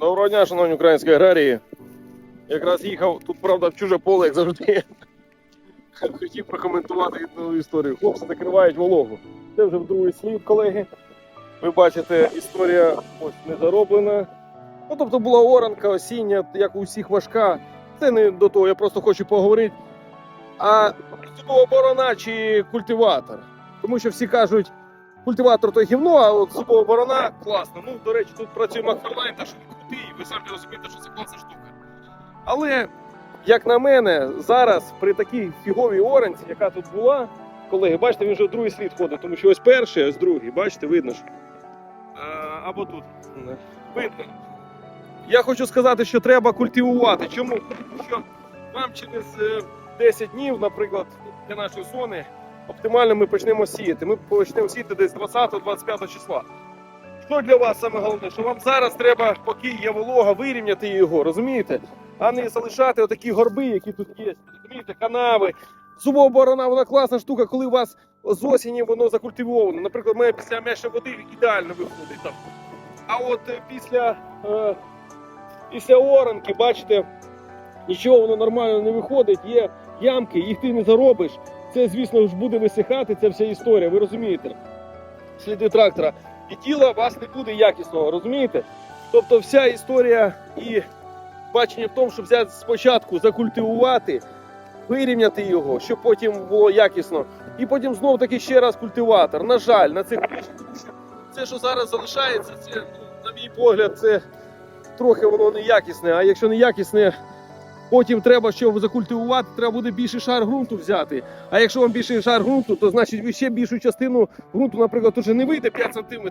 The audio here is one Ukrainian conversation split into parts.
Доброго дня, шановні українські аграрії. Якраз їхав тут, правда, в чуже поле, як завжди. Хотів прокоментувати одну історію. Хлопці накривають вологу. Це вже в другий слід, колеги. Ви бачите, історія ось не зароблена. Ну, тобто була оранка осіння, як у всіх важка. Це не до того, я просто хочу поговорити. А зубова борона чи культиватор? Тому що всі кажуть, культиватор то гівно, а от зубова борона класна. Ну, до речі, тут працює Макферлайн, та що він ви самі розумієте, що це класна штука. Але, як на мене, зараз при такій фіговій оранці, яка тут була, колеги, бачите, він вже в другий слід ходить, тому що ось перший, ось другий, бачите, видно ж. Або тут. Видно. Я хочу сказати, що треба культивувати. Чому? Тому що вам через е, 10 днів, наприклад, для нашої зони, оптимально ми почнемо сіяти. Ми почнемо сіяти десь 20-25 числа. Що для вас саме головне? Що вам зараз треба, поки є волога, вирівняти його, розумієте? А не залишати отакі горби, які тут є. Розумієте, канави. Зубова борона, вона класна штука, коли у вас з осені воно закультивовано. Наприклад, мене після меша води ідеально виходить там. А от е, після, е, після оранки, бачите, нічого воно нормально не виходить, є ямки, їх ти не заробиш. Це, звісно ж, буде висихати, ця вся історія, ви розумієте? Сліди трактора. І тіла у вас не буде якісного, розумієте? Тобто вся історія і бачення в тому, щоб взяти спочатку закультивувати, вирівняти його, щоб потім було якісно. І потім знов таки ще раз культиватор. На жаль, на цих це, що зараз залишається, це, ну, на мій погляд, це трохи воно неякісне. А якщо неякісне, потім треба, щоб закультивувати, треба буде більший шар ґрунту взяти. А якщо вам більший шар ґрунту, то значить ви ще більшу частину ґрунту, наприклад, уже не вийде 5 см,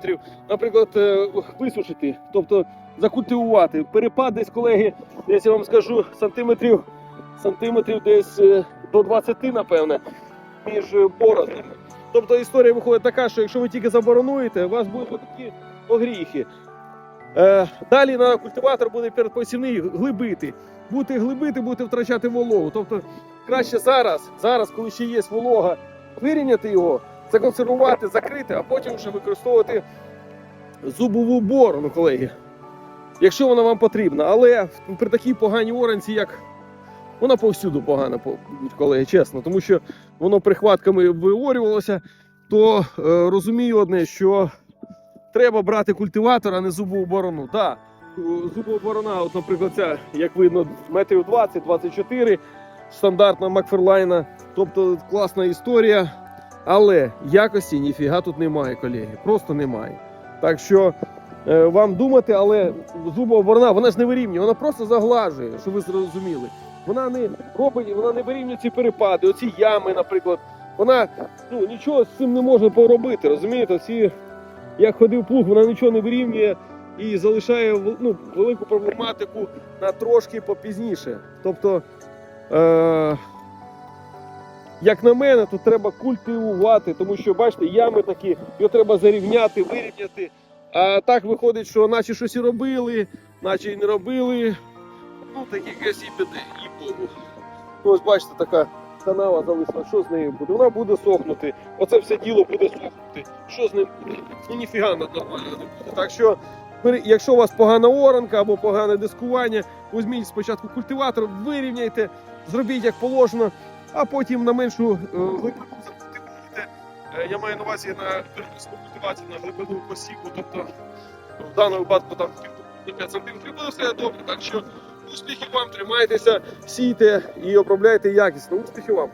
наприклад, е, висушити, тобто закультивувати. Перепад десь, колеги, десь я вам скажу, сантиметрів, сантиметрів десь е, до 20, напевне, між е, бороздами. Тобто історія виходить така, що якщо ви тільки заборонуєте, у вас будуть такі огріхи. Е, далі на культиватор буде передпосівний глибити. Будете глибити, будете втрачати вологу. Тобто краще зараз, зараз, коли ще є волога, вирівняти його, законсервувати, закрити, а потім вже використовувати зубову борону, колеги. Якщо вона вам потрібна. Але при такій поганій оранці, як вона повсюду погана, по- колеги, чесно, тому що воно прихватками виорювалося, то е, розумію одне, що треба брати культиватор, а не зубову борону. Так, зубова борона, от, наприклад, ця, як видно, метрів 20-24, стандартна Макферлайна. Тобто класна історія. Але якості ніфіга тут немає, колеги. Просто немає. Так що е, вам думати, але зубова борона, вона ж не вирівнює, вона просто заглажує, щоб ви зрозуміли. Вона не робить, вона не вирівнює ці перепади, оці ями, наприклад. Вона ну, нічого з цим не може поробити. Розумієте? Ці, як ходив плуг, вона нічого не вирівнює і залишає ну, велику проблематику на трошки попізніше. Тобто, е- як на мене, тут треба культивувати, тому що, бачите, ями такі, його треба зарівняти, вирівняти. А так виходить, що наче щось і робили, наче і не робили. Ну, такі якась і біди, і ось бачите, така канава зависла, що з нею буде? Вона буде сохнути. Оце все діло буде сохнути. Що з ним буде? Ну ніфіга нормально не буде. Так що, якщо у вас погана оранка або погане дискування, візьміть спочатку культиватор, вирівняйте, зробіть як положено, а потім на меншу е, глибину закультивуйте. Е, Я маю на увазі на перепуску культивації на глибину посіву, тобто в даному випадку там на 5 см буде все добре. Так що успіхів вам, тримайтеся, сійте і обробляйте якісно. Успіхів вам!